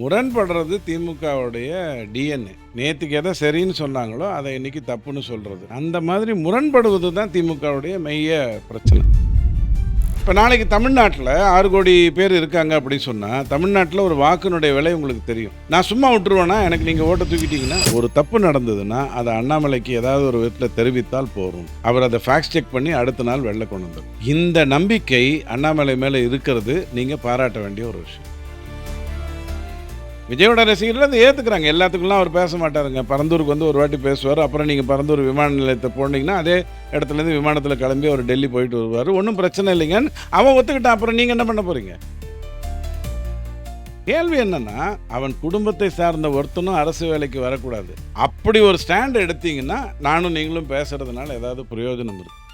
முரண்படுறது திமுகவுடைய டிஎன்ஏ நேற்றுக்கு எதை சரின்னு சொன்னாங்களோ அதை இன்னைக்கு தப்புன்னு சொல்கிறது அந்த மாதிரி முரண்படுவது தான் திமுகவுடைய மெய்ய பிரச்சனை. இப்போ நாளைக்கு தமிழ்நாட்டில் ஆறு கோடி பேர் இருக்காங்க அப்படின்னு சொன்னால் தமிழ்நாட்டில் ஒரு வாக்குனுடைய விலை உங்களுக்கு தெரியும். நான் சும்மா விட்டுருவேன்னா எனக்கு நீங்கள் ஓட்டை தூக்கிட்டீங்கன்னா? ஒரு தப்பு நடந்ததுன்னா அதை அண்ணாமலைக்கு ஏதாவது ஒரு விதத்தில் தெரிவித்தால் போகும் அவர் அதை ஃபேக்ட் செக் பண்ணி அடுத்த நாள் வெளில கொண்டு வந்தார். இந்த நம்பிக்கை அண்ணாமலை மேலே இருக்கிறது நீங்கள் பாராட்ட வேண்டிய ஒரு விஷயம். விஜயோட ரசிகர்கள் அதை ஏற்றுக்கிறாங்க எல்லாத்துக்குலாம் அவர் பேச மாட்டாருங்க. பரந்தூருக்கு வந்து ஒரு வாட்டி பேசுவார். அப்புறம் நீங்கள் பரந்தூர் விமான நிலையத்தை போனீங்கன்னா அதே இடத்துலேருந்து விமானத்தில் கிளம்பி அவர் டெல்லி போயிட்டு வருவார். ஒன்றும் பிரச்சனை இல்லைங்கன்னு அவன் ஒத்துக்கிட்டான். அப்புறம் நீங்கள் என்ன பண்ண போகிறீங்க கேள்வி என்னன்னா அவன் குடும்பத்தை சார்ந்த ஒருத்தனும் அரசு வேலைக்கு வரக்கூடாது. அப்படி ஒரு ஸ்டாண்ட் எடுத்தீங்கன்னா நானும் நீங்களும் பேசுறதுனால ஏதாவது பிரயோஜனம் இருக்குது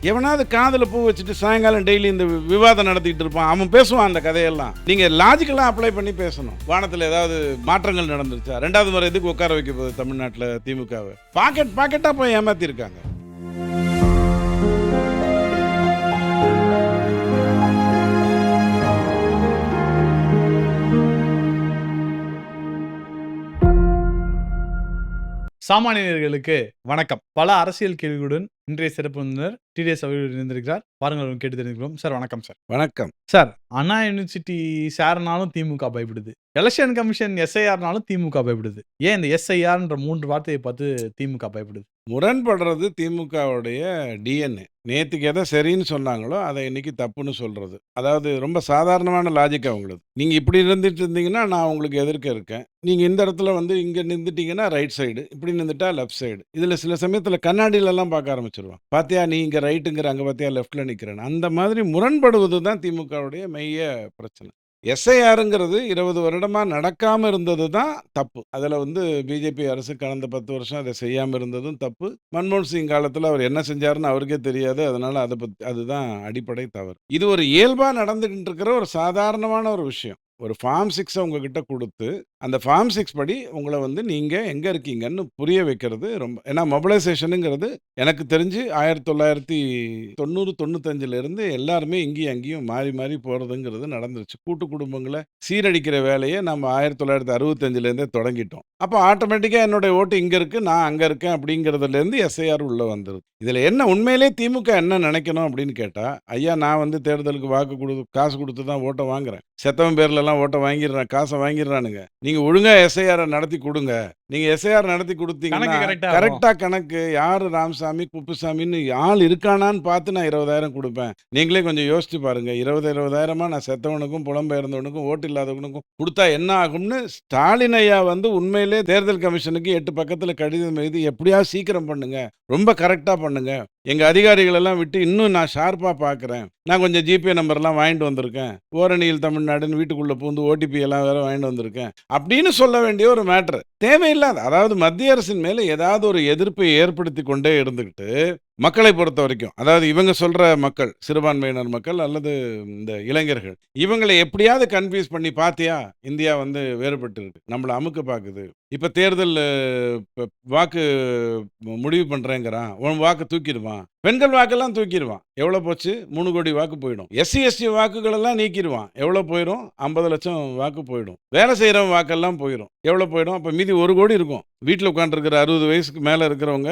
எவனாவது காதில் பூ வச்சுட்டு சாயங்காலம் டெய்லி இந்த விவாதம் நடத்திக்கிட்டு இருப்பான். அவன் பேசுவான் அந்த கதையெல்லாம். நீங்கள் லாஜிக்கலாக அப்ளை பண்ணி பேசணும். வானத்தில் ஏதாவது மாற்றங்கள் நடந்துருச்சா? ரெண்டாவது முறை எதுக்கு உட்கார வைக்க போகுது தமிழ்நாட்டில் திமுகவை? பாக்கெட் பாக்கெட்டாக போய் ஏமாற்றிருக்காங்க சாமானியர்களுக்கு வணக்கம். பல அரசியல் கேள்விகளுடன் இன்றைய சிறப்பு விருந்தினர் டிடிஎஸ் அவர்கள் இருந்திருக்கிறார் பாருங்கள் கேட்டு தெரிஞ்சுக்கிறோம் சார் வணக்கம் சார். வணக்கம். சார் அண்ணா யூனிவர்சிட்டி ஷேர்னாலும் திமுக பயப்படுது. எலெக்ஷன் கமிஷன் எஸ்ஐஆர்னாலும் திமுக பயப்படுது. ஏன் இந்த எஸ்ஐஆர்ன்ற மூன்று வார்த்தையை பார்த்து திமுக பயப்படுது? முரண்படுறது திமுகவுடைய டிஎன்ஏ நேற்றுக்கு எதை சரின்னு சொன்னாங்களோ அதை இன்னைக்கு தப்புன்னு சொல்கிறது அதாவது ரொம்ப சாதாரணமான லாஜிக் அவங்களுக்கு நீங்கள் இப்படி இருந்துட்டு இருந்தீங்கன்னா நான் உங்களுக்கு எதிர்க்க இருக்கேன். நீங்கள் இந்த இடத்துல வந்து இங்கே நின்றுட்டீங்கன்னா ரைட் சைடு இப்படி நின்றுட்டா லெஃப்ட் சைடு இதில் சில சமயத்தில் கண்ணாடியிலலாம் பார்க்க ஆரம்பிச்சிருவான் பார்த்தியா நீ இங்கே ரைட்டுங்கிற அங்கே பார்த்தியா லெஃப்ட்டில் நிற்கிறேன்னு அந்த மாதிரி முரண்படுவது தான் திமுகவுடைய மெய்ய பிரச்சனை. எஸ்ஐஆருங்கிறது இருபது வருடமாக நடக்காமல் இருந்தது தான் தப்பு. அதில் வந்து பிஜேபி அரசு கடந்த பத்து வருஷம் அதை செய்யாமல் இருந்ததும் தப்பு. மன்மோகன் சிங் காலத்தில் அவர் என்ன செஞ்சாருன்னு அவருக்கே தெரியாது. அதனால் அதை பற்றி அதுதான் அடிப்படை தவறு. இது ஒரு இயல்பாக நடந்துகிட்டு இருக்கிற ஒரு சாதாரணமான ஒரு விஷயம். ஒரு ஃபார்ம் சிக்ஸை உங்ககிட்ட கொடுத்து அந்த ஃபார்ம் சிக்ஸ் படி உங்களை வந்து நீங்கள் எங்கே இருக்கீங்கன்னு புரிய வைக்கிறது ரொம்ப ஏன்னா மொபிலைசேஷனுங்கிறது எனக்கு தெரிஞ்சு ஆயிரத்தி தொள்ளாயிரத்தி தொண்ணூறு தொண்ணூத்தஞ்சிலேருந்து எல்லாருமே இங்கேயும் அங்கேயும் மாறி மாறி போகிறதுங்கிறது நடந்துருச்சு. கூட்டு குடும்பங்களை சீரடிக்கிற வேலையை நம்ம ஆயிரத்தி தொள்ளாயிரத்தி அறுபத்தஞ்சிலேருந்தே தொடங்கிட்டோம். அப்போ ஆட்டோமேட்டிக்காக என்னுடைய ஓட்டு இங்கே இருக்குது நான் அங்கே இருக்கேன் அப்படிங்கிறதுலேருந்து எஸ்ஐஆர் உள்ளே வந்துருது. இதில் என்ன உண்மையிலே திமுக என்ன நினைக்கணும் அப்படின்னு கேட்டால் ஐயா நான் வந்து தேர்தலுக்கு வாக்கு கொடு காசு கொடுத்து தான் ஓட்டை வாங்குறேன். செத்தவன் பேர்லலாம் ஓட்டை வாங்கிடுறேன் காசை வாங்கிடுறானுங்க. நீங்கள் ஒழுங்காக எஸ்ஐஆரை நடத்தி கொடுங்க. நீங்கள் எஸ்ஐஆர் நடத்தி கொடுத்தீங்கன்னா. கரெக்டாக கணக்கு. யார் ராமசாமி குப்புசாமின்னு ஆள் இருக்கானான்னு பார்த்து நான் இருபதாயிரம் கொடுப்பேன். நீங்களே கொஞ்சம் யோசிச்சு பாருங்க. இருபது இருபதாயிரமா நான் செத்தவனுக்கும் புலம்பெயர்ந்தவனுக்கும் ஓட்டு இல்லாதவனுக்கும் கொடுத்தா என்ன ஆகும்னு ஸ்டாலின் ஐயா வந்து உண்மையிலே தேர்தல் கமிஷனுக்கு எட்டு பக்கத்தில் கடிதம் எழுதி எப்படியாவது சீக்கிரம் பண்ணுங்க. ரொம்ப கரெக்டாக பண்ணுங்க. எங்கள் அதிகாரிகளெல்லாம் விட்டு இன்னும் நான் ஷார்ப்பாக பார்க்குறேன் நான் கொஞ்சம் ஜிபே நம்பர்லாம் வாங்கிட்டு வந்திருக்கேன். ஓரணியில் தமிழ்நாடுன்னு வீட்டுக்குள்ளே பூந்து ஓடிபி எல்லாம் வேற வாங்கிட்டு வந்திருக்கேன். அப்படின்னு சொல்ல வேண்டிய ஒரு மேட்ரு தேவையில்லாத அதாவது மத்திய அரசின் மேலே ஏதாவது ஒரு எதிர்ப்பை ஏற்படுத்தி கொண்டே இருந்துக்கிட்டு மக்களை பொறுத்த வரைக்கும் அதாவது இவங்க சொல்கிற மக்கள் சிறுபான்மையினர் மக்கள் அல்லது இந்த இளைஞர்கள் இவங்களை எப்படியாவது கன்ஃபியூஸ் பண்ணி பார்த்தியா இந்தியா வந்து வேறுபட்டு இருக்கு நம்மளை அமுக்க பார்க்குது இப்போ தேர்தல் வாக்கு முடிவு பண்ணுறேங்கிறான் உன் வாக்கு தூக்கிடுவான். பெண்கள் வாக்கெல்லாம் தூக்கிடுவான். எவ்வளோ போச்சு? மூணு கோடி வாக்கு போயிடும். எஸ்சி எஸ்டி வாக்குகளெல்லாம் நீக்கிடுவான். எவ்வளோ போயிடும்? ஐம்பது லட்சம் வாக்கு போயிடும். வேலை செய்கிறவன் வாக்கெல்லாம் போயிடும். எவ்வளோ போயிடும்? அப்போ மீதி ஒரு கோடி இருக்கும். வீட்டில் உட்காந்துருக்கிற அறுபது வயசுக்கு மேலே இருக்கிறவங்க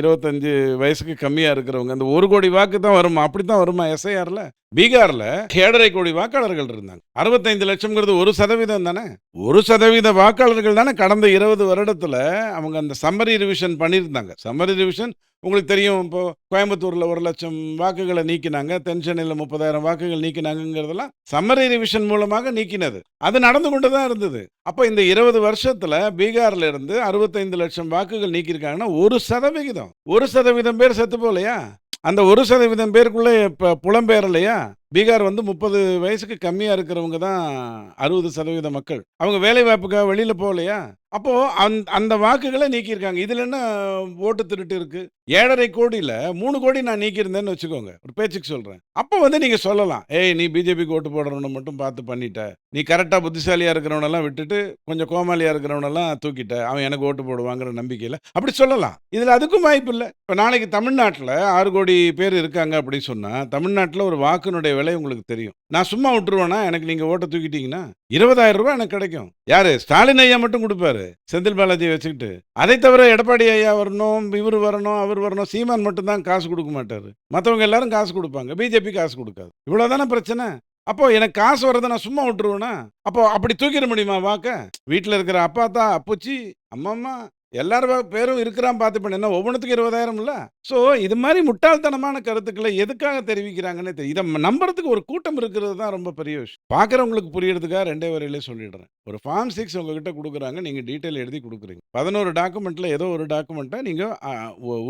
இருபத்தஞ்சு வயசுக்கு கம்மியாக இருக்கிறவங்க. அந்த ஒரு கோடி வாக்கு தான் வருமா? அப்படி தான் வருமா எஸ்ஐஆரில் பீகார்ல ஏழரை கோடி வாக்காளர்கள் இருந்தாங்க. அறுபத்தைந்து லட்சம்ங்கிறது ஒரு சதவீதம் தானே? ஒரு சதவீத வாக்காளர்கள் தானே? கடந்த இருபது வருடத்துல அவங்க அந்த சம்மரி ரிவிஷன் பண்ணியிருந்தாங்க. சம்மரி ரிவிஷன் உங்களுக்கு தெரியும் இப்போ கோயம்புத்தூர்ல ஒரு லட்சம் வாக்குகளை நீக்கினாங்க தென்சென்னையில முப்பதாயிரம் வாக்குகள் நீக்கினாங்கிறதெல்லாம் சம்மரி ரிவிஷன் மூலமாக நீக்கினது. அது நடந்து கொண்டு தான் இருந்தது. அப்போ இந்த இருபது வருஷத்துல பீகார்ல இருந்து அறுபத்தைந்து லட்சம் வாக்குகள் நீக்கியிருக்காங்கன்னா ஒரு சதவிகிதம். ஒரு சதவீதம் பேர் செத்து போகலையா? அந்த ஒரு சதவீதம் பேருக்குள்ளே இப்போ புலம்பெயரலையா பீகார் வந்து முப்பது வயசுக்கு கம்மியாக இருக்கிறவங்க தான் அறுபது சதவீத மக்கள். அவங்க வேலை வாய்ப்புக்காக வெளியில் போகலையா? அப்போ அந்த அந்த வாக்குகளை நீக்கியிருக்காங்க. இதுல என்ன ஓட்டு திருட்டு இருக்கு? ஏழரை கோடியில மூணு கோடி நான் நீக்கியிருந்தேன்னு வச்சுக்கோங்க. ஒரு பேச்சுக்கு சொல்றேன். அப்போ வந்து நீங்க சொல்லலாம். ஏய் நீ பிஜேபிக்கு ஓட்டு போடுறவனை மட்டும் பார்த்து பண்ணிட்ட. நீ கரெக்டாக புத்திசாலியா இருக்கிறவனெல்லாம் விட்டுட்டு கொஞ்சம் கோமாளியா இருக்கிறவனெல்லாம் தூக்கிட்ட. அவன் எனக்கு ஓட்டு போடுவாங்கிற நம்பிக்கையில் அப்படி சொல்லலாம். இதுல அதுக்கும் வாய்ப்பு இல்லை. இப்போ நாளைக்கு தமிழ்நாட்டில் ஆறு கோடி பேர் இருக்காங்க அப்படின்னு சொன்னா தமிழ்நாட்டில் ஒரு வாக்குனுடைய விலை உங்களுக்கு தெரியும். நான் சும்மா விட்டுருவேனா? எனக்கு நீங்க ஓட்ட தூக்கிட்டீங்கன்னா? இருபதாயிரம் ரூபாய் எனக்கு கிடைக்கும். யாரு? ஸ்டாலின் ஐயா மட்டும் கொடுப்பாரு. செந்தில் பாலாஜியை வச்சுக்கிட்டு. அதை தவிர எடப்பாடி ஐயா வரணும் இவர் வரணும் அவர் வரணும் சீமான் மட்டும் தான் காசு கொடுக்க மாட்டாரு. மற்றவங்க எல்லாரும் காசு கொடுப்பாங்க. பிஜேபி காசு கொடுக்காது. இவ்வளவுதானே பிரச்சனை? அப்போ எனக்கு காசு வர்றதை நான் சும்மா விட்டுருவேனா? அப்போ அப்படி தூக்கிட முடியுமா வாக்க? வீட்டில் இருக்கிற அப்பா தான் அப்புச்சி அம்மம்மா எல்லாரும் பேரும் இருக்கிறான் பார்த்து பண்ண என்ன ஒவ்வொன்றுத்துக்கு இருபதாயிரம் இல்லை? ஸோ இது மாதிரி முட்டாள்தனமான கருத்துக்களை எதுக்காக தெரிவிக்கிறாங்கன்னு தெரியும் இதை நம்புறதுக்கு ஒரு கூட்டம் இருக்கிறது தான் ரொம்ப பெரிய விஷயம். பார்க்குறவங்களுக்கு புரியறதுக்காக ரெண்டே வரையிலே சொல்லிடுறேன். ஒரு ஃபார்ம் சிக்ஸ் உங்ககிட்ட கொடுக்குறாங்க நீங்கள் டீட்டெயில் எழுதி கொடுக்குறீங்க. பதினோரு டாக்குமெண்ட்டில் ஏதோ ஒரு டாக்குமெண்ட்டை நீங்கள்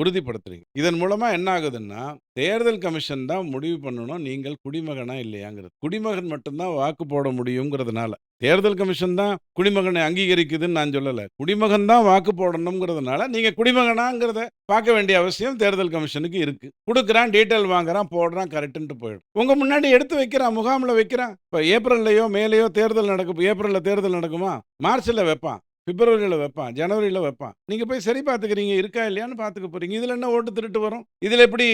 உறுதிப்படுத்துறீங்க. இதன் மூலமாக என்ன ஆகுதுன்னா தேர்தல் கமிஷன் தான் முடிவு பண்ணணும் நீங்கள் குடிமகனா இல்லையாங்கிறது. குடிமகன் மட்டும்தான் வாக்கு போட முடியுங்கிறதுனால. தேர்தல் கமிஷன் தான் குடிமகனை அங்கீகரிக்குதுன்னு நான் சொல்லலை. குடிமகன் தான் வாக்கு போடணுங்கிறதுனால நீங்கள் குடிமகனாங்கிறத பார்க்க வேண்டிய அவசியம் தேர்தல் கமிஷனுக்கு இருக்குது கொடுக்குறான் டீட்டெயில் வாங்குறான் போடுறான் கரெக்டுன்ட்டு போயிடும். உங்கள் முன்னாடி எடுத்து வைக்கிறான் முகாமில் வைக்கிறான். இப்போ ஏப்ரல்லையோ மேலேயோ தேர்தல் நடக்கும் ஏப்ரலில் தேர்தல் நடக்குமா? மார்ச்சில் வைப்பான். பிப்ரவரியில் வைப்பான் ஜனவரியில் வைப்பான். நீங்கள் போய் சரி பார்த்துக்கிறீங்க இருக்கா இல்லையான்னு பார்த்துக்க போறீங்க. இதில் என்ன ஓட்டு திருட்டு வரும்? இதில் எப்படி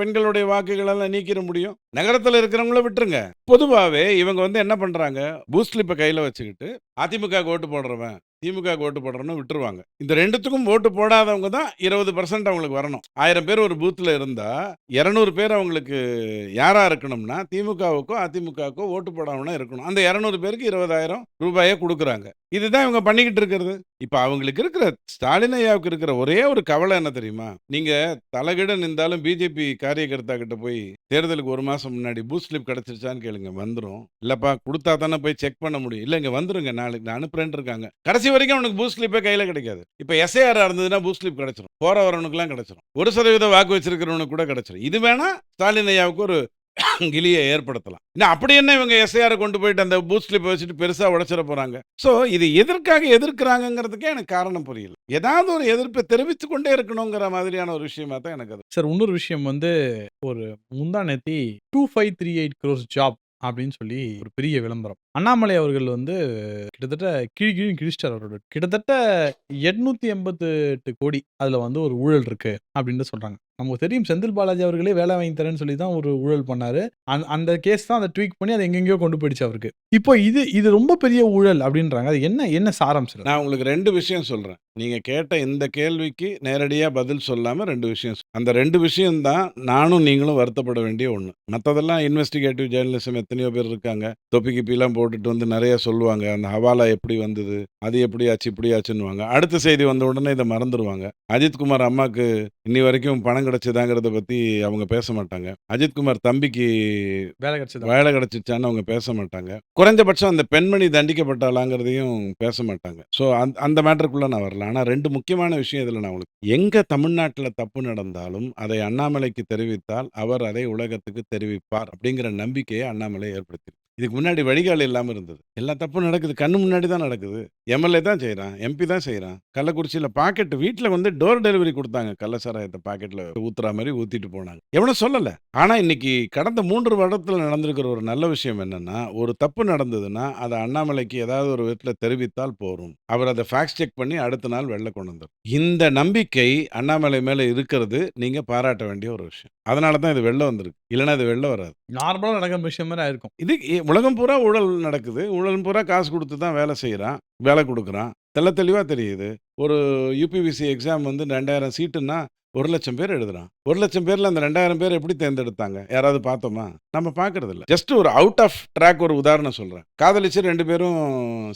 பெண்களுடைய வாக்குகளெல்லாம் நீக்கிட முடியும்? நகரத்தில் இருக்கிறவங்கள விட்டுருங்க. பொதுவாகவே இவங்க வந்து என்ன பண்ணுறாங்க பூஸ்ட் இப்போ கையில் வச்சுக்கிட்டு அதிமுக ஓட்டு போடுறவன் திமுக ஓட்டு போடுறோன்னு விட்டுருவாங்க. இந்த ரெண்டுத்துக்கும் ஓட்டு போடாதவங்க தான் இருபது பர்சன்ட் அவங்களுக்கு வரணும். ஆயிரம் பேர் ஒரு பூத்தில் இருந்தால் இரநூறு பேர் அவங்களுக்கு யாராக இருக்கணும்னா திமுகவுக்கோ அதிமுகவுக்கோ ஓட்டு போடாமனா இருக்கணும். அந்த இரநூறு பேருக்கு இருபதாயிரம் ரூபாயை கொடுக்குறாங்க. இதுதான் இவங்க பண்ணிக்கிட்டு இருக்கிறது. இப்போ அவங்களுக்கு இருக்கிற ஸ்டாலின் ஐயாவுக்கு இருக்கிற ஒரே ஒரு கவலை என்ன தெரியுமா? நீங்க தலைகிட நின்றாலும் பிஜேபி காரியகர்த்தா கிட்ட போய் தேர்தலுக்கு ஒரு மாசம் முன்னாடி பூஸ்ட் ஸ்லிப் கிடைச்சிருச்சான்னு கேளுங்க வந்துரும். இல்லப்பா கொடுத்தா தானே போய் செக் பண்ண முடியும். இல்ல இங்க வந்துருங்க நாளைக்கு நான் அனுப்புறேன்னு இருக்காங்க. கடைசி வரைக்கும் அவனுக்கு பூஸ்ட் ஸ்லிப்பே கையில கிடைக்காது. இப்போ எஸ்ஏஆர் இருந்ததுன்னா பூஸ்ட் ஸ்லிப் கிடைச்சிரும். போற வரவனுக்குலாம் கிடைச்சிரும். ஒரு சதவீத வாக்கு வச்சிருக்கிறவனுக்கு கூட கிடைச்சிரும். இது வேணா ஸ்டாலின் ஐயாவுக்கு ஒரு கிளியை ஏற்படுத்தலாம். இன்னும் அப்படி என்ன இவங்க எஸ்ஐஆரை கொண்டு போயிட்டு அந்த பூத் ஸ்லிப்பை வச்சுட்டு பெருசாக உடச்சிட போகிறாங்க ஸோ இது எதற்காக எதிர்க்கிறாங்கிறதுக்கே எனக்கு காரணம் புரியல. ஏதாவது ஒரு எதிர்ப்பை தெரிவித்து கொண்டே இருக்கணுங்கிற மாதிரியான ஒரு விஷயமா தான் எனக்கு அது. சார் இன்னொரு விஷயம் வந்து ஒரு முந்தா நேத்தி டூ ஃபைவ் த்ரீ எயிட் க்ரோஸ் ஜாப் அப்படின்னு சொல்லி ஒரு பெரிய விளம்பரம். அண்ணாமலை அவர்கள் வந்து கிட்டத்தட்ட கீழ் கீழ் கிழிச்சிட்டார் அவரோட. கிட்டத்தட்ட எட்நூத்தி எண்பத்து எட்டு கோடி அதுல வந்து ஒரு ஊழல் இருக்கு அப்படின்னு சொல்றாங்க. நமக்கு தெரியும் செந்தில் பாலாஜி அவர்களே வேலை வாங்கி தரேன்னு சொல்லி தான் ஒரு ஊழல் பண்ணாரு. அந்த அந்த கேஸ் தான் அதை ட்வீக் பண்ணி அதை எங்கெங்கேயோ கொண்டு போயிடுச்சு அவருக்கு. இப்போ இது இது ரொம்ப பெரிய ஊழல் அப்படின்றாங்க. அது என்ன என்ன சாரம் சார் நான் உங்களுக்கு ரெண்டு விஷயம் சொல்றேன். நீங்க கேட்ட இந்த கேள்விக்கு நேரடியா பதில் சொல்லாம ரெண்டு விஷயம் அந்த ரெண்டு விஷயம் தான் நானும் நீங்களும் வருத்தப்பட வேண்டிய ஒண்ணு. மற்றதெல்லாம் இன்வெஸ்டிகேட்டிவ் ஜேர்னலிசம் எத்தனையோ பேர் இருக்காங்க. தொப்பி கிப்பிலாம் போட்டுட்டு வந்து நிறைய சொல்லுவாங்க. அந்த ஹவாலா எப்படி வந்தது? அது எப்படி ஆச்சு இப்படி ஆச்சுன்னுவாங்க அடுத்த செய்தி வந்த உடனே இதை மறந்துடுவாங்க அஜித்குமார் அம்மாக்கு இன்னி வரைக்கும் பணம் கிடைச்சதாங்கிறத பத்தி அவங்க பேச மாட்டாங்க. அஜித்குமார் தம்பிக்கு வேலை கிடைச்சது? வேலை கிடைச்சிச்சான்னு அவங்க பேச மாட்டாங்க. குறைஞ்சபட்சம் அந்த பெண்மணி தண்டிக்கப்பட்டாளாங்கிறதையும் பேச மாட்டாங்க. ஸோ அந்த அந்த மேட்டருக்குள்ள நான் வரல. ஆனால் ரெண்டு முக்கியமான விஷயம் இதில் நான் உங்களுக்கு எங்க தமிழ்நாட்டில் தப்பு நடந்தாலும் அதை அண்ணாமலைக்கு தெரிவித்தால் அவர் அதை உலகத்துக்கு தெரிவிப்பார் அப்படிங்கிற நம்பிக்கையை அண்ணாமலை ஏற்படுத்தி இதுக்கு முன்னாடி வழிகால் இல்லாமல் இருந்தது. எல்லா தப்பும் நடக்குது. கண்ணு முன்னாடி தான் நடக்குது. எம்எல்ஏ தான் செய்கிறான் எம்பி தான் செய்கிறான் கள்ளக்குறிச்சியில் பாக்கெட் வீட்டில் வந்து டோர் டெலிவரி கொடுத்தாங்க. கள்ள சாராயத்தை பாக்கெட்டில் ஊத்துற மாதிரி ஊற்றிட்டு போனாங்க. எவனும் சொல்லலை. ஆனால் இன்னைக்கு கடந்த மூன்று வருடத்தில் நடந்திருக்கிற ஒரு நல்ல விஷயம் என்னன்னா ஒரு தப்பு நடந்ததுன்னா அதை அண்ணாமலைக்கு ஏதாவது ஒரு விதத்தில் தெரிவித்தால் போரும். அவர் அதை ஃபேக்ட் செக் பண்ணி அடுத்த நாள் வெளில கொண்டு வந்தார் இந்த நம்பிக்கை அண்ணாமலை மேலே இருக்கிறது. நீங்கள் பாராட்ட வேண்டிய ஒரு விஷயம். அதனால தான் இது வெளில வந்திருக்கு. இல்லைன்னா இது வெளில வராது. நார்மலா நடக்கிற விஷயம் மாதிரி ஆயிருக்கும். இது உலகம் பூரா ஊழல் நடக்குது. ஊழல் பூரா காசு கொடுத்து தான் வேலை செய்கிறான் வேலை கொடுக்குறான். தெல்ல தெளிவாக தெரியுது. ஒரு யூபிபிசி எக்ஸாம் வந்து ரெண்டாயிரம் சீட்டுன்னா ஒரு லட்சம் பேர் எழுதுறான். ஒரு லட்சம் பேரில் அந்த ரெண்டாயிரம் பேர் எப்படி தேர்ந்தெடுத்தாங்க? யாராவது பார்த்தோமா? நம்ம பார்க்கறது இல்ல ஜஸ்ட் ஒரு அவுட் ஆஃப் ட்ராக் ஒரு உதாரணம் சொல்கிறேன் காதலிச்சு ரெண்டு பேரும்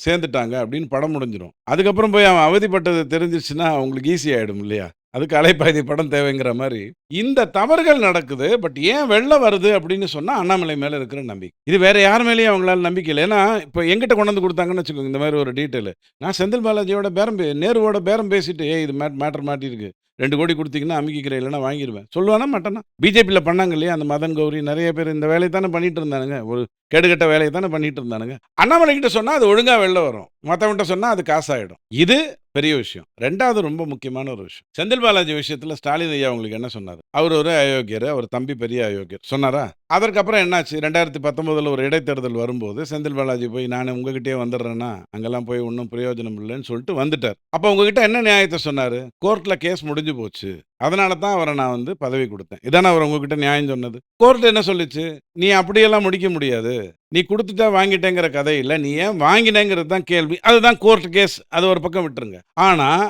சேர்ந்துட்டாங்க அப்படின்னு படம் முடிஞ்சிடும் அதுக்கப்புறம் போய் அவன் அவதிப்பட்டது தெரிஞ்சிச்சுன்னா அவங்களுக்கு ஈஸி ஆகிடும் இல்லையா? அதுக்கு அலைப்பாய்தி படம் தேவைங்கிற மாதிரி. இந்த தவறுகள் நடக்குது பட் ஏன் வெள்ளம் வருது அப்படின்னு சொன்னால் அண்ணாமலை மேலே இருக்கிற நம்பிக்கை. இது வேற யார் மேலேயும் அவங்களால நம்பிக்கை இல்லை. ஏன்னா இப்போ எங்கிட்ட கொண்டு வந்து கொடுத்தாங்கன்னு வச்சுக்கோங்க இந்த மாதிரி ஒரு டீட்டெயில் நான் செந்தில் பாலாஜியோட பேரம் பே நேருவோட பேரம் பேசிட்டு ஏ இது மேட் மேட்டர் மாட்டிருக்கு. ரெண்டு கோடி கொடுத்தீங்கன்னா அமைக்கிறேன் இல்லைன்னா வாங்கிடுவேன் சொல்லுவானா மாட்டானா? பிஜேபியில் பண்ணாங்க இல்லையா அந்த மதன் கௌரி நிறைய பேர் இந்த வேலையை தானே பண்ணிட்டு இருந்தானுங்க. ஒரு கெடுகட்ட வேலையை தானே பண்ணிட்டு இருந்தானுங்க அண்ணாமலை கிட்ட சொன்னால் அது ஒழுங்காக வெளில வரும். மற்றவன்கிட்ட சொன்னால் அது காசாயிடும். இது பெரிய விஷயம். ரெண்டாவது ரொம்ப முக்கியமான ஒரு விஷயம். செந்தில் பாலாஜி விஷயத்தில் ஸ்டாலின் ஐயா உங்களுக்கு என்ன சொன்னார்? அவர் ஒரு அயோக்கியர் அவர் தம்பி பெரிய அயோக்கியர். சொன்னாரா? அதற்கப்புறம் என்னாச்சு? ரெண்டாயிரத்தி பத்தொன்பதுல ஒரு இடைத்தேர்தல் வரும்போது செந்தில் பாலாஜி போய் நான் உங்ககிட்டயே வந்துடுறேன்னா அங்கெல்லாம் போய் ஒன்றும் பிரயோஜனம் இல்லைன்னு சொல்லிட்டு வந்துட்டார். அப்போ உங்ககிட்ட என்ன நியாயத்தை சொன்னார்? கோர்ட்டில் கேஸ் முடிஞ்சு போச்சு. அதனால தான் அவரை நான் வந்து பதவி கொடுத்தேன். இதானே அவர் உங்ககிட்ட நியாயம் சொன்னது? கோர்ட் என்ன சொல்லுச்சு? நீ அப்படியெல்லாம் முடிக்க முடியாது. நீ கொடுத்துட்டா வாங்கிட்டேங்கிற கதை இல்லை. நீ ஏன் வாங்கினேங்கிறது தான் கேள்வி. அதுதான் கோர்ட் கேஸ். அது ஒரு பக்கம் விட்டுருங்க. ஆனால்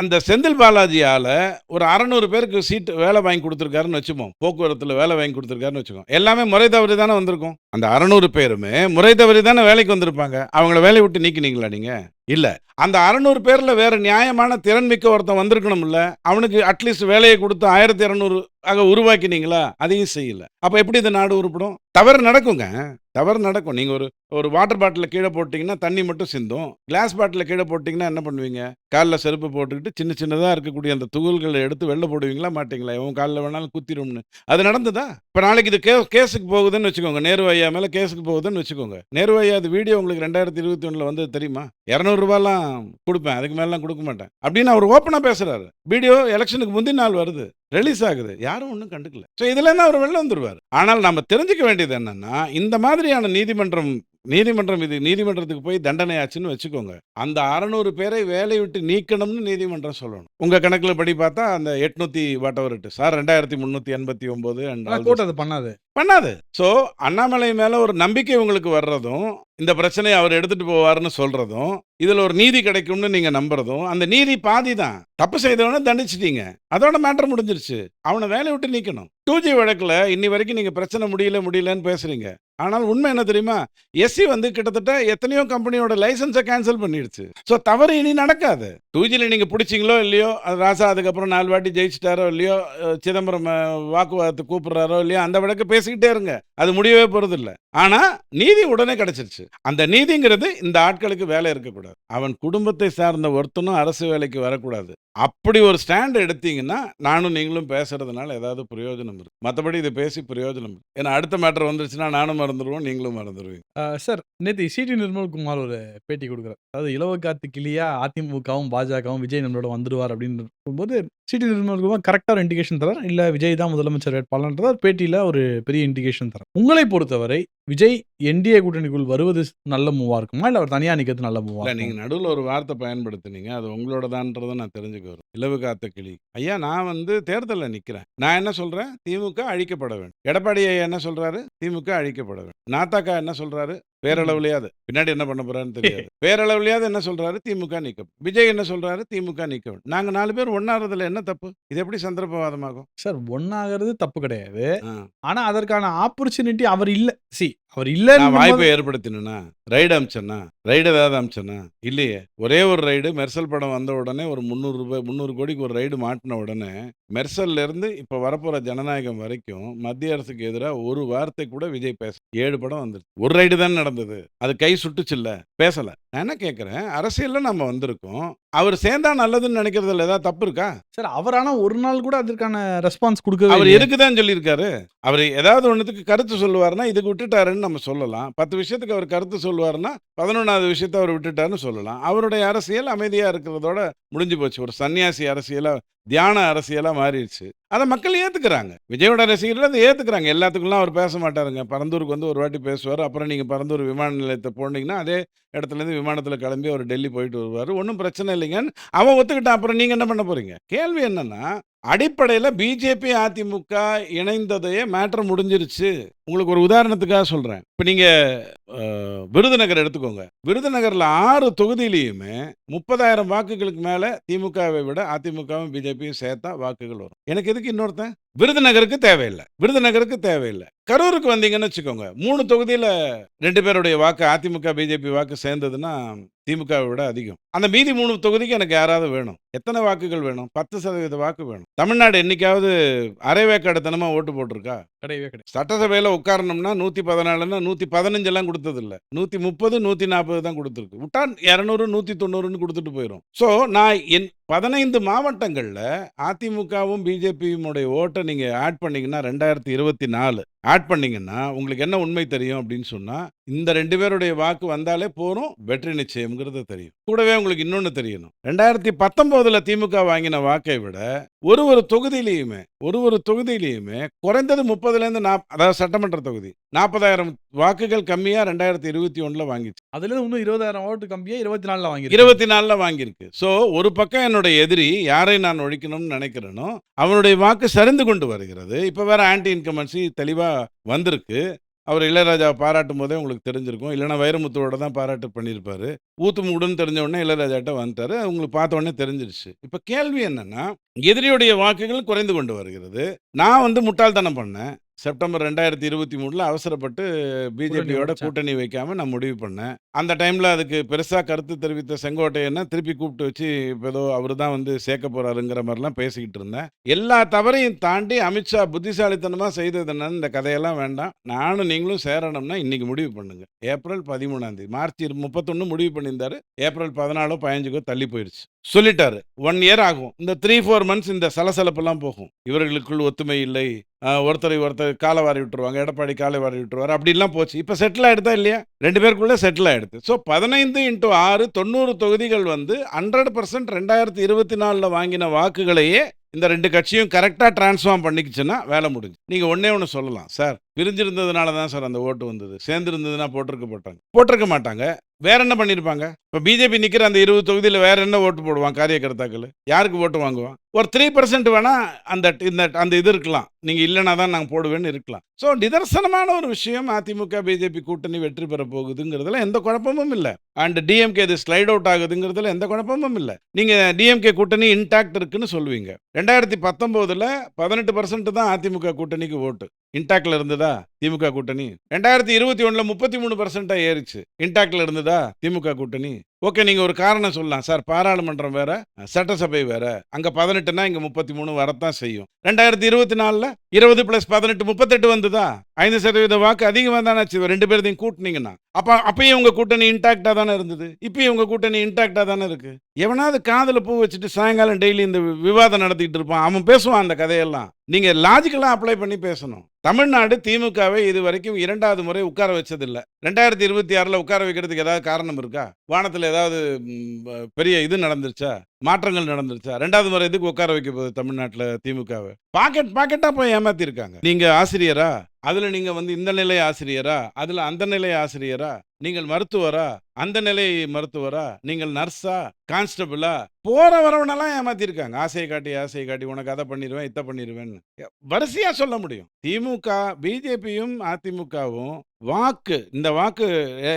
அந்த செந்தில் பாலாஜியால் ஒரு அறநூறு பேருக்கு சீட்டு வேலை வாங்கி கொடுத்துருக்காருன்னு வச்சுப்போம். போக்குவரத்தில் வேலை வாங்கி கொடுத்துருக்காருன்னு வச்சுக்கோம். எல்லாமே முறை தவறி தானே வந்திருக்கும். அந்த அறநூறு பேருமே முறை தவறி தானே வேலைக்கு வந்திருப்பாங்க. அவங்கள வேலையை விட்டு நீக்கினீங்களா நீங்கள் இல்லை. அந்த அறநூறு பேரில் வேற நியாயமான திறன்மிக்க ஒருத்தன் வந்திருக்கணும்ல அவனுக்கு அட்லீஸ்ட் வேலையை கொடுத்து ஆயிரத்தி இரநூறு ஆக உருவாக்கினீங்களா? அதையும் செய்யல. அப்போ எப்படி இந்த நாடு உருப்படும்? தவறு நடக்குங்க. தவறு நடக்கும். நீங்கள் ஒரு ஒரு வாட்டர் பாட்டிலில் கீழே போட்டிங்கன்னா தண்ணி மட்டும் சிந்தும். கிளாஸ் பாட்டிலில் கீழே போட்டிங்கன்னா என்ன பண்ணுவீங்க? காலில் செருப்பு போட்டுக்கிட்டு சின்ன சின்னதாக இருக்கக்கூடிய அந்த துகள்களை எடுத்து வெளில போடுவீங்களா மாட்டீங்களா? இவன் காலில் வேணாலும் குத்திரும்னு. அது நடந்ததா? இப்போ நாளைக்கு இது கே கேஸுக்கு போகுதுன்னு வச்சுக்கோங்க. நேரு ஐயா மேலே கேஸுக்கு போகுதுன்னு வச்சுக்கோங்க. நேரு ஐயா அது வீடியோ உங்களுக்கு ரெண்டாயிரத்தி இருபத்தி ஒன்றில் வந்தது தெரியுமா? இரநூறுபாலாம் கொடுப்பேன். அதுக்கு மேலாம் கொடுக்க மாட்டேன். அப்படின்னு அவர் ஓப்பனாக பேசுகிறாரு வீடியோ எலெக்ஷனுக்கு முந்தின நாள் வருது. ரிலீஸ் ஆகுது. யாரும் ஒன்றும் கண்டுக்கல. ஸோ இதுல அவர் வெளில வந்துடுவார் ஆனால் நம்ம தெரிஞ்சுக்க வேண்டியது என்னன்னா இந்த மாதிரியான நீதிமன்றம் நீதிமன்றம் இது நீதிமன்றத்துக்கு போய் தண்டனை ஆச்சுன்னு வச்சுக்கோங்க. அந்த அறநூறு பேரை வேலையை விட்டு நீக்கணும்னு நீதிமன்றம் சொல்லணும். உங்க கணக்குல படி பார்த்தா அந்த எட்நூத்தி வாட் எவர் சார் ரெண்டாயிரத்தி முந்நூற்றி எண்பத்தி ஒன்பது கோர்ட் அது பண்ணாது. பண்ணாது. ஸோ அண்ணாமலை மேல ஒரு நம்பிக்கை உங்களுக்கு வர்றதும் இந்த பிரச்சனையை அவர் எடுத்துட்டு போவார்னு சொல்றதும் இதுல ஒரு நீதி கிடைக்கும்னு நீங்க நம்புறதும் அந்த நீதி பாதி தான் தப்பு செய்தவனை தண்டிச்சிட்டீங்க. அதோட மேட்டர் முடிஞ்சிருச்சு. அவனை வேலையை விட்டு நீக்கணும். டூ ஜி வழக்கில் இன்னி வரைக்கும் நீங்கள் பிரச்சனை முடியல முடியலன்னு பேசுகிறீங்க ஆனால் உண்மை என்ன தெரியுமா? எஸ்சி வந்து கிட்டத்தட்ட எத்தனையோ கம்பெனியோட லைசன்ஸை கேன்சல் பண்ணிடுச்சு. ஸோ தவறு இனி நடக்காது. டூ ஜியில் நீங்கள் பிடிச்சிங்களோ இல்லையோ அது ராசா அதுக்கப்புறம் நாலு வாட்டி ஜெயிச்சிட்டாரோ இல்லையோ சிதம்பரம் வாக்குவாதத்தை கூப்பிட்றாரோ கூப்பிடுறாரோ இல்லையோ அந்த வழக்கு பேசிக்கிட்டே இருங்க. அது முடியவே போகிறதில்ல ஆனால் நீதி உடனே கிடைச்சிருச்சு. அந்த நீதிங்கிறது இந்த ஆட்களுக்கு வேலை இருக்கக்கூடாது. அவன் குடும்பத்தை சார்ந்த ஒருத்தனும் அரசு வேலைக்கு வரக்கூடாது. அப்படி ஒரு ஸ்டாண்ட் எடுத்தீங்கன்னா நானும் நீங்களும் பேசுறதுனால ஏதாவது பிரயோஜனம் இருக்கு. மற்றபடி இதை பேசி பிரயோஜனம் ஏன்னா அடுத்த மேட்டர் வந்துருச்சுன்னா நானும் மறந்துடுவோம் நீங்களும் மறந்துடுவீங்க சார் நேற்று சிடி நிர்மல்குமார் ஒரு பேட்டி கொடுக்குறாரு. அதாவது இலவ காத்து கிளியா அதிமுகவும் பாஜகவும் விஜய் நம்மளோட வந்துடுவார் அப்படின்னு இருக்கும்போது சிடி நிர்மல்குமார் கரெக்டாக ஒரு இண்டிகேஷன் தரார்? இல்லை விஜய் தான் முதலமைச்சர் வேட்பாளர்ன்றதா? பேட்டியில் ஒரு பெரிய இண்டிகேஷன் தரார்? உங்களை பொறுத்தவரை விஜய் என்டிஏ கூட்டணிக்குள் வருவது நல்ல மூவா இருக்குமா? இல்லை அவர் தனியாக நிற்கிறது நல்ல மூவா இல்லை நீங்கள் நடுவில் ஒரு வார்த்தை பயன்படுத்துனீங்க. அது உங்களோட தான்றதை நான் தெரிஞ்சுக்க வரும் இலவு காத்த கிளி. ஐயா நான் வந்து தேர்தலில் நிற்கிறேன் நான் என்ன சொல்கிறேன் திமுக அழிக்கப்பட வேண்டும். எடப்பாடி ஐயா என்ன சொல்கிறாரு திமுக அழிக்கப்பட வேண்டும். நாத்தாக்கா என்ன சொல்கிறாரு பேரளவுலையாவது பின்னாடி என்ன பண்ண போறாருன்னு தெரியாது. பேரளவுலையாவது என்ன சொல்றாரு? திமுக நீக்கம் விஜய் என்ன சொல்றாரு? திமுக நீக்க வேண்டும் நாங்க நாலு பேர் ஒன்னாறதுல என்ன தப்பு? இது எப்படி சந்தர்ப்பவாதமாகும்? சார் ஒன்னாகிறது தப்பு கிடையாது. ஆனா அதற்கான ஆப்பர்ச்சுனிட்டி அவர் இல்ல. சி அவர் நான் இல்ல வாய்ப்பை ஏற்படுத்தினா ரைடு அமிச்சேன்னா ரைடு ஏதாவது அமிச்சேன்னா இல்லையே. ஒரே ஒரு ரைடு மெர்சல் படம் வந்த உடனே ஒரு முந்நூறு ரூபாய் முந்நூறு கோடிக்கு ஒரு ரைடு மாட்டின உடனே மெர்சல்ல இருந்து இப்ப வரப்போற ஜனநாயகம் வரைக்கும் மத்திய அரசுக்கு எதிராக ஒரு வார்த்தை கூட விஜய் பேச ஏழு படம் வந்துருச்சு. ஒரு ரைடு தான் நடந்தது. அது கை சுட்டுச்சுல்ல பேசல. நான் என்ன கேட்கறேன் அரசியல்ல நம்ம வந்திருக்கோம். அவர் சேர்ந்தா நல்லதுன்னு நினைக்கிறதுல ஏதாவது தப்பு இருக்கா? சார் அவர் ஆனா ஒரு நாள் கூட அதற்கான ரெஸ்பான்ஸ் கொடுக்கவே அவர். எதுக்கு தான் சொல்லியிருக்காரு? அவர் ஏதாவது ஒன்றுத்துக்கு கருத்து சொல்லுவாருன்னா இதுக்கு விட்டுட்டாருன்னு நம்ம சொல்லலாம். பத்து விஷயத்துக்கு அவர் கருத்து சொல்லுவாருன்னா பதினொன்றாவது விஷயத்தை அவர் விட்டுட்டாருன்னு சொல்லலாம். அவருடைய அரசியல் அமைதியாக இருக்கிறதோட முடிஞ்சு போச்சு. ஒரு சன்னியாசி அரசியலாக தியான அரசியலாக மாறிடுச்சு. அதை மக்கள் ஏற்றுக்கிறாங்க விஜயோட ரசிகர்கள் அதை ஏற்றுக்கிறாங்க எல்லாத்துக்குலாம் அவர் பேச மாட்டாருங்க. பரந்தூருக்கு வந்து ஒரு வாட்டி பேசுவார். அப்புறம் நீங்கள் பரந்தூர் விமான நிலையத்தை போனீங்கன்னா அதே இடத்துலேருந்து விமானத்தில் கிளம்பி அவர் டெல்லி போயிட்டு வருவார். ஒன்றும் பிரச்சனை இல்லைங்கன்னு அவன் ஒத்துக்கிட்டான். அப்புறம் நீங்கள் என்ன பண்ண போகிறீங்க கேள்வி என்னன்னா அடிப்படையில் பிஜேபி அதிமுக இணைந்ததையே மேட்ரு முடிஞ்சிருச்சு. உங்களுக்கு ஒரு உதாரணத்துக்காக சொல்கிறேன் இப்போ நீங்கள் விருதுநகர் எடுத்துக்கோங்க. விருதுநகரில் ஆறு தொகுதியிலையுமே முப்பதாயிரம் வாக்குகளுக்கு மேலே திமுகவை விட அதிமுகவும் பிஜேபியும் சேர்த்தா வாக்குகள் வரும். எனக்கு எதுக்கு இன்னொருத்தன்? விருதுநகருக்கு தேவையில்லை. விருதுநகருக்கு தேவையில்லை. கரூருக்கு வந்தீங்கன்னு வச்சுக்கோங்க. மூணு தொகுதியில் ரெண்டு பேருடைய வாக்கு அதிமுக பிஜேபி வாக்கு சேர்ந்ததுன்னா திமுகவை விட அதிகம். அந்த மீதி மூணு தொகுதிக்கு எனக்கு யாராவது வேணும்? எத்தனை வாக்குகள் வேணும்? பத்து சதவீத வாக்கு வேணும். தமிழ்நாடு என்னைக்காவது அரைவேக்காடுத்தனமாக ஓட்டு போட்டிருக்கா? கிடையவே கிடையாது. சட்டசபையில் உட்காரணும்னா நூற்றி பதினாலுன்னா நூற்றி பதினஞ்செல்லாம் கொடுத்ததில்ல. நூற்றி முப்பது நூற்றி நாற்பது தான் கொடுத்துருக்கு. விட்டா இரநூறு நூற்றி தொண்ணூறுன்னு கொடுத்துட்டு போயிடும் ஸோ நான் என் பதினைந்து மாவட்டங்களில் அதிமுகவும் பிஜேபியும் உடைய ஓட்டை நீங்கள் ஆட் பண்ணீங்கன்னா ரெண்டாயிரத்தி இருபத்தி நாலு. ஆட் பண்ணீங்கன்னா உங்களுக்கு என்ன உண்மை தெரியும் அப்படின்னு சொன்னால் இந்த ரெண்டு பேருடைய வாக்கு வந்தாலே போறோம் வெற்றி நிச்சயம்ங்கிறது தெரியும். கூடவே உங்களுக்கு இன்னொன்னு தெரியணும். ரெண்டாயிரத்தி பத்தொன்பதுல திமுக வாங்கின வாக்கை விட ஒரு ஒரு தொகுதியிலையுமே ஒரு ஒரு தொகுதியிலையுமே குறைந்தது முப்பதுல இருந்து நாப் அதாவது சட்டமன்ற தொகுதி நாற்பதாயிரம் வாக்குகள் கம்மியா ரெண்டாயிரத்தி இருபத்தி ஒண்ணுல வாங்கிச்சு. அதுல இன்னும் இருபதாயிரம் ஓட்டு கம்மியா இருபத்தி நாலுல வாங்கி இருபத்தி நாலுல வாங்கியிருக்கு. ஸோ ஒரு பக்கம் என்னுடைய எதிரி யாரை நான் ஒழிக்கணும்னு நினைக்கிறேனோ அவனுடைய வாக்கு சரிந்து கொண்டு வருகிறது. இப்போ வேற ஆன்டி இன்கமன்சி தெளிவா வந்திருக்கு. அவர் இளையராஜாவை பாராட்டும் போதே உங்களுக்கு தெரிஞ்சிருக்கும். இல்லைன்னா வைரமுத்துவோட தான் பாராட்டு பண்ணியிருப்பாரு. ஊத்து மூடுன்னு தெரிஞ்ச உடனே இளையராஜாட்ட வந்துட்டாரு. உங்களுக்கு பார்த்த உடனே தெரிஞ்சிருச்சு. இப்போ கேள்வி என்னன்னா எதிரியுடைய வாக்குகள் குறைந்து கொண்டு வருகிறது. நான் வந்து முட்டாள்தனம் பண்ணேன். செப்டம்பர் ரெண்டாயிரத்தி இருபத்தி மூணுல அவசரப்பட்டு பிஜேபியோட. கூட்டணி வைக்காம நான் முடிவு பண்ணேன். அந்த டைம்ல அதுக்கு பெருசா கருத்து தெரிவித்த செங்கோட்டையனை திருப்பி கூப்பிட்டு வச்சு இப்போ ஏதோ அவர் தான் வந்து சேர்க்க போறாருங்கிற மாதிரிலாம் பேசிக்கிட்டு இருந்தேன். எல்லா தவறையும் தாண்டி அமித்ஷா புத்திசாலித்தனமா செய்தது என்னன்னு இந்த கதையெல்லாம் வேண்டாம். நானும் நீங்களும் சேரணும்னா இன்னைக்கு முடிவு பண்ணுங்க. ஏப்ரல் பதிமூணாம் தேதி மார்ச் இரு- முப்பத்தொன்னு முடிவு பண்ணியிருந்தாரு. ஏப்ரல் பதினாலோ பதினஞ்சுக்கோ தள்ளி போயிடுச்சு சொல்லிட்டாரு. ஒன் இயர் ஆகும். இந்த த்ரீ ஃபோர் மந்த்ஸ் இந்த சலசலப்பெல்லாம் போகும். இவர்களுக்குள் ஒத்துமை இல்லை. ஒருத்தரை ஒருத்தர் காலை வாரி விட்டுருவாங்க எடப்பாடி காலை வாரி விட்டுருவாரு அப்படிலாம் போச்சு. இப்போ செட்டில் ஆகிடுதா இல்லையா? ரெண்டு பேருக்குள்ள செட்டில் ஆகிடுது ஸோ பதினைந்து இன்ட்டு ஆறு தொண்ணூறு தொகுதிகள் வந்து ஹண்ட்ரட் பர்சன்ட் ரெண்டாயிரத்தி இருபத்தி நாலில் வாங்கின வாக்குகளையே இந்த ரெண்டு கட்சியும் கரெக்டாக டிரான்ஸ்ஃபார்ம் பண்ணிக்கிச்சுன்னா வேலை முடிஞ்சு. நீங்கள் ஒன்றே ஒன்று சொல்லலாம். சார் பிரிஞ்சிருந்ததுனால தான் சார் அந்த ஓட்டு வந்தது. சேர்ந்துருந்ததுன்னா போட்டிருக்க போட்டாங்க போட்டிருக்க மாட்டாங்க. வேற என்ன பண்ணியிருப்பாங்க இப்போ பிஜேபி நிற்கிற அந்த இருபது தொகுதியில் வேற என்ன ஓட்டு போடுவான் காரியகர்த்தாக்கள்? யாருக்கு ஓட்டு வாங்குவான்? ஒரு த்ரீ பர்சன்ட் வேணால் அந்த இந்த அந்த இது இருக்கலாம். நீங்கள் இல்லைனா தான் நாங்கள் போடுவேன்னு இருக்கலாம். ஸோ நிதர்சனமான ஒரு விஷயம் அதிமுக பிஜேபி கூட்டணி வெற்றி பெற போகுதுங்கிறதுல எந்த குழப்பமும் இல்லை. அண்ட் டிஎம்கே இது ஸ்லைட் அவுட் ஆகுதுங்கிறதுல எந்த குழப்பமும் இல்லை. நீங்கள் டிஎம்கே கூட்டணி இன்டாக்ட் இருக்குன்னு சொல்லுவீங்க ரெண்டாயிரத்தி பத்தொம்போதில் பதினெட்டு பர்சன்ட் தான் அதிமுக கூட்டணிக்கு ஓட்டு. இன்டாக்டில் இருந்ததா? திமுக கூட்டணி. ரெண்டாயிரத்தி இருபத்தி ஒன்றில் முப்பத்தி மூணு பர்சன்ட்டாக ஏறிச்சு. இன்டாக்ட்ல இருந்ததா திமுக கூட்டணி? ஓகே நீங்க ஒரு காரணம் சொல்லலாம். சார் பாராளுமன்றம் வேற சட்டசபை வேற. அங்க பதினெட்டுனா இங்க முப்பத்தி மூணு வரத்தான் செய்யும். ரெண்டாயிரத்தி இருபத்தி நாலில் இருபது பிளஸ் பதினெட்டு முப்பத்தெட்டு வந்ததா? ஐந்து சதவீத வாக்கு அதிகமாக தானே ரெண்டு பேர்த்தையும் கூட்டினீங்கன்னா. அப்ப அப்பயும் உங்க கூட்டணி இன்டாக்டா தானே இருந்தது? இப்பயும் உங்க கூட்டணி இன்டாக்டாக தானே இருக்கு? எவனாவது காதில் பூ வச்சுட்டு சாயங்காலம் டெய்லி இந்த விவாதம் நடத்திட்டு இருப்பான். அவன் பேசுவான் அந்த கதையெல்லாம். நீங்க லாஜிக்கலாக அப்ளை பண்ணி பேசணும். தமிழ்நாடு திமுக இந்தியாவை இது வரைக்கும் இரண்டாவது முறை உட்கார வச்சதில்லை. ரெண்டாயிரத்தி இருபத்தி ஆறில் உட்கார வைக்கிறதுக்கு ஏதாவது காரணம் இருக்கா? வானத்தில் ஏதாவது பெரிய இது நடந்துருச்சா? மாற்றங்கள் நடந்துருச்சா? ரெண்டாவது முறை எதுக்கு உட்கார வைக்க போகுது தமிழ்நாட்டில் திமுகவை? பாக்கெட் பாக்கெட்டாக போய் ஏமாத்திருக்காங்க. நீங்கள் ஆசிரியரா? அதில் நீங்கள் வந்து இந்த நிலை ஆசிரியரா? அதில் அந்த நிலை ஆசிரியரா? நீங்கள் மருத்துவரா? அந்த நிலை மருத்துவரா? நீங்கள் நர்ஸா? கான்ஸ்டபிளா? போற வரவனெல்லாம் ஏமாத்திருக்காங்க. ஆசையை காட்டி ஆசையை காட்டி உனக்கு அதை பண்ணிடுவேன் இதை பண்ணிடுவேன்னு வரிசையா சொல்ல முடியும். திமுக பிஜேபியும் அதிமுகவும் வாக்கு இந்த வாக்கு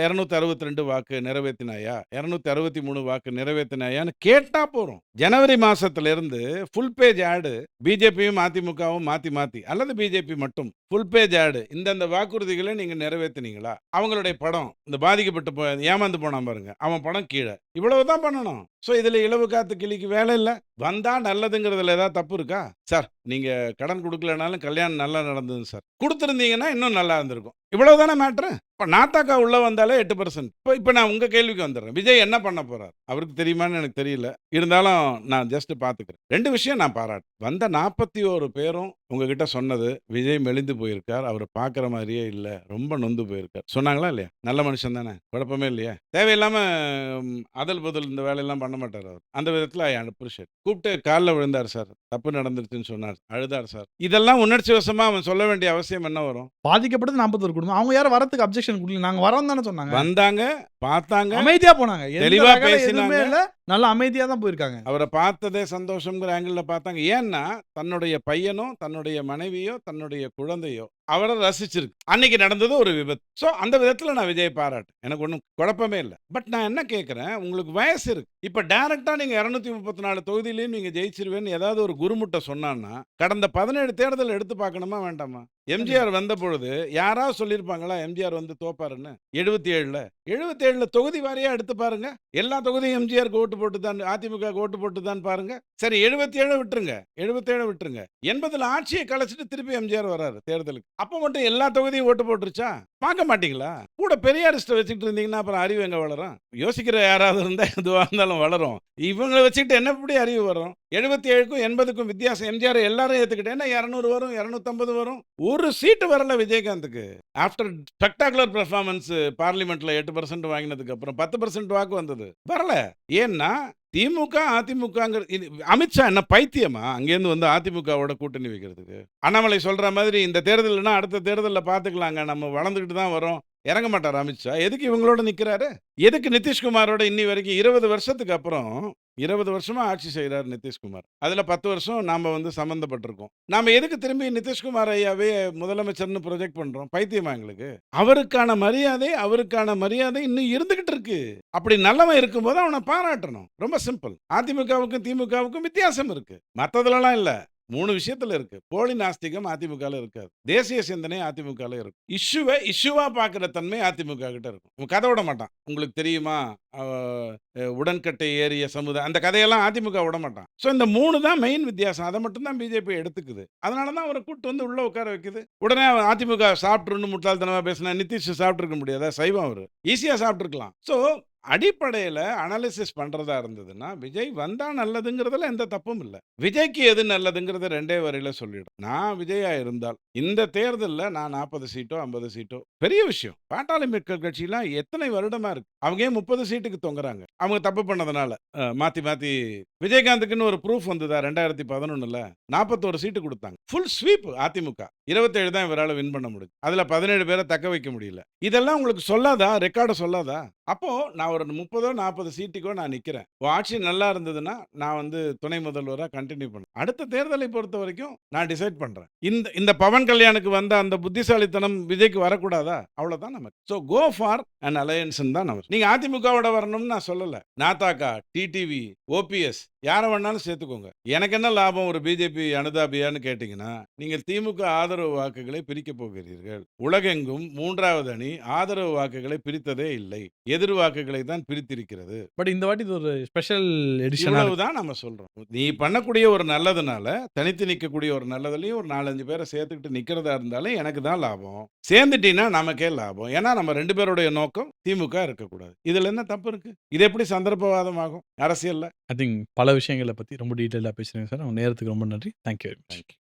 இருநூத்தி அறுபத்தி ரெண்டு வாக்கு நிறைவேற்றினாயா இருநூத்தி அறுபத்தி மூணு வாக்கு நிறைவேற்றினாயான்னு கேட்டா போறோம். ஜனவரி மாசத்துல இருந்து ஃபுல் பேஜ் ஆடு பிஜேபியும் அதிமுகவும் மாத்தி மாத்தி அல்லது பிஜேபி மட்டும். ஃபுல் பேஜ் ஆடு இந்தந்த வாக்குறுதிகளை நீங்கள் நிறைவேற்றினீங்களா அவங்களுடைய படம் இந்த பாதிக்கப்பட்டு போ ஏமாந்து போனான் பாருங்க. அவன் படம் கீழே. இவ்வளவு தான் பண்ணணும். ஸோ இதில் இலவு காத்து கிளிக்கு வேலை இல்லை. வந்தால் நல்லதுங்கிறதுல ஏதாவது தப்பு இருக்கா? சார் நீங்கள் கடன் கொடுக்கலனாலும் கல்யாணம் நல்லா நடந்தது சார் கொடுத்துருந்தீங்கன்னா இன்னும் நல்லா இருந்திருக்கும். இவ்வளவு தானே மேட்ரு இப்போ நாத்தாக்கா உள்ளே வந்தாலே எட்டு பர்சன்ட் இப்போ இப்போ நான் உங்கள் கேள்விக்கு வந்துடுறேன் விஜய் என்ன பண்ண போகிறார் அவருக்கு தெரியுமான்னு எனக்கு தெரியல. இருந்தாலும் நான் ஜஸ்ட்டு பார்த்துக்கிறேன் ரெண்டு விஷயம் நான் பாராட்டு வந்த நாற்பத்தி ஒரு பேரும் உங்ககிட்ட சொன்னது விஜய் மெலிந்து போயிருக்கார் அவரை பார்க்குற மாதிரியே இல்லை ரொம்ப நொந்து போயிருக்கார். சொன்னாங்களா இல்லையா? நல்ல மனுஷன் தானே குழப்பமே இல்லையா? தேவையில்லாமல் அதல் பதில் இந்த வேலையெல்லாம் பண்ண மாட்டார் அவர். அந்த விதத்தில் ஐ அப்ரிஷியேட். கூப்பிட்டு காலில் விழுந்தார் சார். தப்பு நடந்துருச்சுன்னு சொன்னார். அழுதார் சார். இதெல்லாம் உணர்ச்சி வசமாக அவன் சொல்ல வேண்டிய அவசியம் என்ன வரும்? பாதிக்கப்பட்டது நாற்பத்தொரு குடும்பம். அவங்க யாரும் வரதுக்கு அப்ஜெக்ஷன் கொடுக்கல. நாங்கள் வரோம் தானே சொன்னாங்க. வந்தாங்க. பார்த்தாங்க. அமைதியா போனாங்க. தெளிவா பேசினாங்க. இல்ல. நல்லா அமைதியா தான் போயிருக்காங்க. அவரை பார்த்ததே சந்தோஷங்கிற ஆங்கிளில் பார்த்தாங்க. ஏன்னா தன்னுடைய பையனோ தன்னுடைய மனைவியோ தன்னுடைய குழந்தையோ அவரை ரசிச்சிருக்கு. அன்னைக்கு நடந்தது ஒரு விபத்து. ஸோ அந்த விதத்தில் நான் விஜய் பாராட்டேன் எனக்கு ஒன்றும் குழப்பமே இல்லை. பட் நான் என்ன கேட்குறேன் உங்களுக்கு வயசு இருக்கு. இப்போ டைரக்டாக நீங்கள் இரநூத்தி முப்பத்தி நாலு தொகுதியிலையும் நீங்கள் ஜெயிச்சிருவேன்னு ஏதாவது ஒரு குருமுட்டை சொன்னான்னா கடந்த பதினேழு தேர்தல் எடுத்து பார்க்கணுமா வேண்டாமா? எம்ஜிஆர் வந்த பொழுது யாராவது சொல்லியிருப்பாங்களா எம்ஜிஆர் வந்து தோப்பாருன்னு? எழுபத்தி ஏழுல. எழுபத்தேழில் தொகுதி வாரியா எடுத்து பாருங்க. எல்லா தொகுதியும் எம்ஜிஆருக்கு ஓட்டு போட்டு தான் அதிமுக ஓட்டு போட்டு தான் பாருங்க. சரி எழுபத்தி ஏழு விட்டுருங்க. எழுபத்தி ஏழு விட்டுருங்க. எண்பதுல ஆட்சியை கலைச்சிட்டு திருப்பி எம்ஜிஆர் வராரு தேர்தலுக்கு. அப்ப மட்டும் எல்லா தொகுதியும் ஓட்டு போட்டுருச்சா? பார்க்க மாட்டீங்களா? கூட பெரியாரிஸ்ட வச்சுக்கிட்டு இருந்தீங்கன்னா அப்புறம் அறிவு எங்க வளரும்? யோசிக்கிற யாராவது இருந்தா எதுவாக இருந்தாலும் வளரும். இவங்களை வச்சுக்கிட்டு என்ன எப்படி அறிவு வரும்? எழுபத்தி ஏழுக்கும் எண்பதுக்கும் வித்தியாசம். எம்ஜிஆர் எல்லாரும் ஏத்துக்கிட்டேன்னா இரநூறு வரும் இரநூத்தம்பது வரும்? ஒரு சீட்டு வரல விஜயகாந்துக்கு. ஆஃப்டர் ஸ்பெக்டாகுலர் பெர்ஃபார்மன்ஸ் பார்லிமெண்ட்ல எட்டு பர்சன்ட் வாங்கினதுக்கு அப்புறம் பத்து பர்சன்ட் வாக்கு வந்தது. வரல. ஏன்னா திமுக அதிமுகங்கிற அமித்ஷா என்ன பைத்தியமா? அங்கேருந்து வந்து அதிமுகவோட கூட்டணி வைக்கிறதுக்கு. அண்ணாமலை சொல்ற மாதிரி இந்த தேர்தல்னா அடுத்த தேர்தலில் பார்த்துக்கலாங்க நம்ம வளர்ந்துக்கிட்டு தான் வரோம். இறங்க மாட்டார் அமித்ஷா? எதுக்கு இவங்களோட நிற்கிறாரு எதுக்கு நிதிஷ்குமாரோட இன்னி வரைக்கும் இருபது வருஷத்துக்கு அப்புறம் இருபது வருஷமா ஆட்சி செய்கிறார் நிதிஷ்குமார். அதில் பத்து வருஷம் நாம் வந்து சம்மந்தப்பட்டிருக்கோம் நாம் எதுக்கு திரும்பி நிதிஷ்குமார் ஐயாவே முதலமைச்சர்னு ப்ரொஜெக்ட் பண்ணுறோம் பைத்தியமா எங்களுக்கு? அவருக்கான மரியாதை அவருக்கான மரியாதை இன்னும் இருந்துகிட்டு இருக்கு. அப்படி நல்லவன் இருக்கும்போது அவனை பாராட்டணும். ரொம்ப சிம்பிள் அதிமுகவுக்கும் திமுகவுக்கும் வித்தியாசம் இருக்கு. மற்றதுலலாம் இல்ல. மூணு விஷயத்துல இருக்கு. போலி நாஸ்திகம் அதிமுக இருக்காது. தேசிய சிந்தனை அதிமுக இருக்கும். இஷ்யூவை இஷ்யூவா பார்க்குற தன்மை அதிமுக கிட்ட இருக்கும். கதை விட மாட்டான். உங்களுக்கு தெரியுமா? உடன்கட்டை ஏறிய சமுதாயம் அந்த கதையெல்லாம் அதிமுக விட மாட்டான். ஸோ இந்த மூணு தான் மெயின் வித்தியாசம். அதை மட்டும் தான் பிஜேபி எடுத்துக்குது. அதனால தான் அவரை கூட்டு வந்து உள்ள உட்கார வைக்குது. உடனே அவன் அதிமுக சாப்பிட்டுருன்னு முட்டாள்தனமா பேசினா நிதிஷ் சாப்பிட்டுருக்க முடியாதா? சைவம் அவர். ஈஸியாக சாப்பிட்ருக்கலாம் ஸோ அடிப்படையில் அனாலிசிஸ் பண்ணுறதா இருந்ததுன்னா விஜய் வந்தா நல்லதுங்கிறதுல எந்த தப்பும் இல்லை. விஜய்க்கு எது நல்லதுங்கிறத ரெண்டே வரையில சொல்லிடும் நான் விஜயாக இருந்தால் இந்த தேர்தலில் நான் நாற்பது சீட்டோ ஐம்பது சீட்டோ பெரிய விஷயம். பாட்டாளி மக்கள் கட்சியெலாம் எத்தனை வருடமா இருக்கு. அவங்க ஏன் முப்பது சீட்டுக்கு தொங்குறாங்க? அவங்க தப்பு பண்ணதுனால. மாற்றி மாத்தி மாத்தி விஜயகாந்துக்குன்னு ஒரு ப்ரூஃப் வந்ததா ரெண்டாயிரத்தி பதினொன்னுல? நாற்பத்தோரு சீட்டு கொடுத்தாங்க. ஃபுல் ஸ்வீப் அதிமுக. இருபத்தேழு தான் இவரால் வின் பண்ண முடியும் அதில் பதினேழு பேரை தக்க வைக்க முடியல. இதெல்லாம் உங்களுக்கு சொல்லாதா? ரெக்கார்டு சொல்லாதா? அப்போது நான் ஒரு முப்பதோ நாற்பது சீட்டுக்கோ நான் நிற்கிறேன் உன் ஆட்சி நல்லா இருந்ததுன்னா நான் வந்து துணை முதல்வராக கண்டினியூ பண்ணேன் அடுத்த தேர்தலை பொறுத்த வரைக்கும் நான் டிசைட் பண்ணுறேன் இந்த இந்த பவன் கல்யாணுக்கு வந்த அந்த புத்திசாலித்தனம் விஜய்க்கு வரக்கூடாதா? அவ்வளோதான் நமக்கு. So go for and alliance தான் நமக்கு நீங்கள் அதிமுகவோட வரணும்னு நான் சொல்லலை. நாத்தாக்கா டிடிவி ஓபிஎஸ் யாரை வேணாலும் சேர்த்துக்கோங்க. எனக்கு என்ன லாபம் ஒரு பிஜேபி அனுதாபியான்னு கேட்டிங்கன்னா நீங்கள் திமுக ஆதரவு வாக்குகளை பிரிக்க போகிறீர்கள். உலகெங்கும் மூன்றாவது அணி ஆதரவு வாக்குகளை பிரித்ததே இல்லை. எதிர் வாக்குகளை தான் பிரித்திருக்கிறது. பட் இந்த வாட்டி இது ஒரு ஸ்பெஷல் எடிஷனாக இவ்வளவுதான் நம்ம சொல்றோம். நீ பண்ணக்கூடிய ஒரு நல்லதுனால தனித்து நிற்கக்கூடிய ஒரு நல்லதுலயும் ஒரு நாலஞ்சு பேரை சேர்த்துக்கிட்டு நிக்கிறதா இருந்தாலும் எனக்கு தான் லாபம். சேர்ந்துட்டீங்கன்னா நமக்கே லாபம். ஏன்னா நம்ம ரெண்டு பேருடைய நோக்கம் திமுக இருக்கக்கூடாது. இதுல என்ன தப்பு இருக்கு? இது எப்படி சந்தர்ப்பவாதம் ஆகும்? அரசியல்ல. ஐ திங்க் பல விஷயங்களை பற்றி ரொம்ப டீட்டெயிலாக பேசுகிறேங்க சார் நேரத்துக்கு ரொம்ப நன்றி. Thank you very much